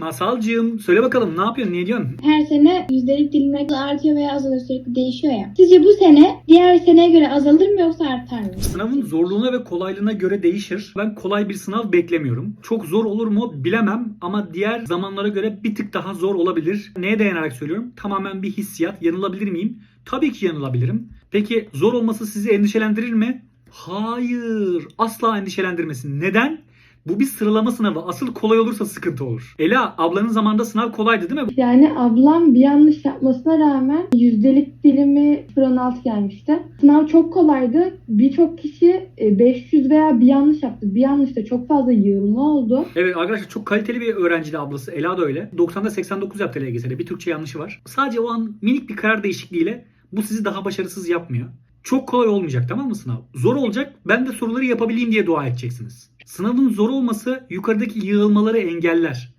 Masalcığım söyle bakalım ne yapıyorsun ne diyorsun? Her sene yüzdelik dilimler artıyor veya azalıyor sürekli değişiyor ya. Sizce bu sene diğer seneye göre azalır mı yoksa artar mı? Sınavın zorluğuna ve kolaylığına göre değişir. Ben kolay bir sınav beklemiyorum. Çok zor olur mu bilemem ama diğer zamanlara göre bir tık daha zor olabilir. Neye dayanarak söylüyorum? Tamamen bir hissiyat. Yanılabilir miyim? Tabii ki yanılabilirim. Peki zor olması sizi endişelendirir mi? Hayır. Asla endişelendirmesin. Neden? Bu bir sıralama sınavı. Asıl kolay olursa sıkıntı olur. Ela ablanın zamanında sınav kolaydı değil mi? Yani ablam bir yanlış yapmasına rağmen yüzdelik dilimi 0.16 gelmişti. Sınav çok kolaydı. Birçok kişi e, 500 veya bir yanlış yaptı. Bir yanlışta çok fazla yığılma oldu. Evet arkadaşlar çok kaliteli bir öğrenciydi ablası. Ela da öyle. 90'da 89 yaptı LGS'de. Bir Türkçe yanlışı var. Sadece o an minik bir karar değişikliğiyle bu sizi daha başarısız yapmıyor. Çok kolay olmayacak tamam mı sınav? Zor olacak. Ben de soruları yapabileyim diye dua edeceksiniz. Sınavın zor olması yukarıdaki yığılmaları engeller.